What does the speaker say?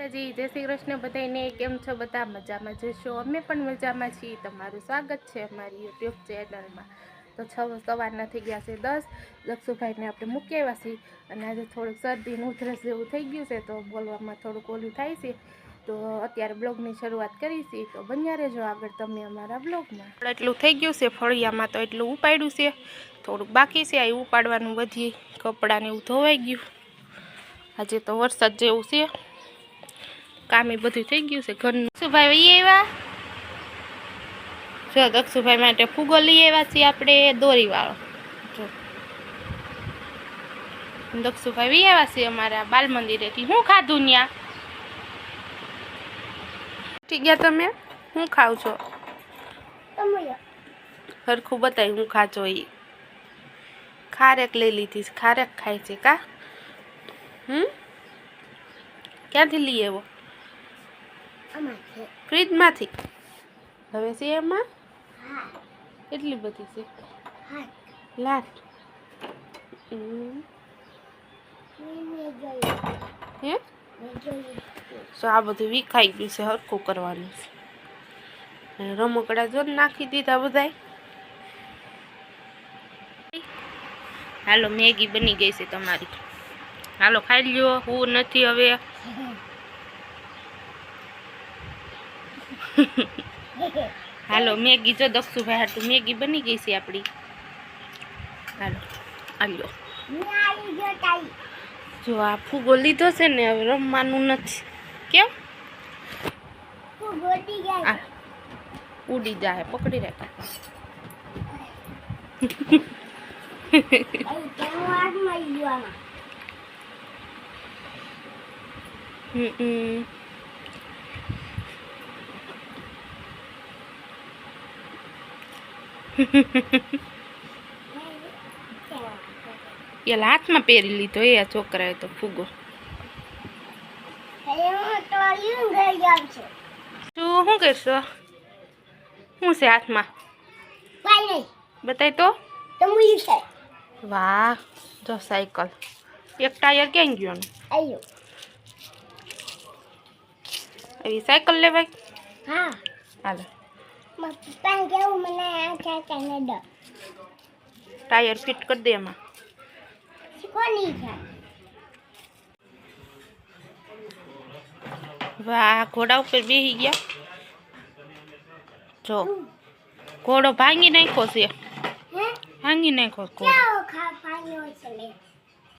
માતાજી, જય શ્રી કૃષ્ણ બધાને કેમ છો બધા? મજામાં જશો? અમે પણ મજામાં છીએ. તમારું સ્વાગત છે અમારી યુટ્યુબ ચેનલમાં. તો છ સવારના થઈ ગયા છે દસ. દક્ષુભાઈને આપણે મૂકી આવ્યા છીએ અને આજે થોડુંક શરદીનું ઉધરસ જેવું થઈ ગયું છે, તો બોલવામાં થોડુંક ઓલું થાય છે. તો અત્યારે બ્લોગની શરૂઆત કરી છે તો બન્યા રહેજો આગળ તમે અમારા બ્લોગમાં. એટલું થઈ ગયું છે, ફળિયામાં તો એટલું ઉપાડ્યું છે. થોડુંક બાકી છે આ ઉપાડવાનું બધી કપડાને એવું ધોવાઈ ગયું. આજે તો વરસાદ જેવું છે. કામે બધું થઈ ગયું છે ઘરનું. દક્ષુભાઈ વહી આવ્યા? જો દક્ષુભાઈ માટે ફૂગો લઈ આવ્યા છીએ આપણે, દોરીવાળો. જો. દક્ષુભાઈ વહી આવ્યા છીએ અમારા બાલ મંદિરેથી. હું ખાધું ત્યાં ઠીક ગયા તમે? હું ખાવ છો? સરખું બતાવી હું ખાજો એ ખારેક લઈ લીધી ખારેક ખાય છે કા? હમ? ક્યાંથી લઈ આવ્યો? ફ્રીજમાંથી? હવે છે એમાં? એટલી બધી છે. લાટ. હમ. હે? તો આ બધું વિખાઈ ગયું છે હરખું કરવાનું છે. રમકડા જો ને નાખી દીધા બધાય. હાલો મેગી બની ગઈ છે તમારી. હાલો ખાઈ લ્યો. હું નથી હવે. હાલો મેગી જો દક્ષુભાઈ હાટું. મેગી બની ગઈ છે આપણી હાલો હાલ્યો જો આ ફૂગો લીધો છે ને હવે રમવાનું નથી. કેમ? ઉડી જાય પકડી રાખે. હમ. એ હાથમાં પહેરી લીધો એ આ છોકરાએ તો ફૂગો. શું શું કરશો? શું છે હાથમાં? બતાય તો. વાહ જો સાયકલ. એક ટાયર ક્યાં ગયો એવી સાયકલ લેવાય? હા. હાલો. ટાયર ફિટ કરી દે એમાં. વાહ ઘોડા ઉપર બેસી ગયા. જો ઘોડો ભાંગી નાખ્યો છે. ભાંગી નાખ્યો ઘોડો.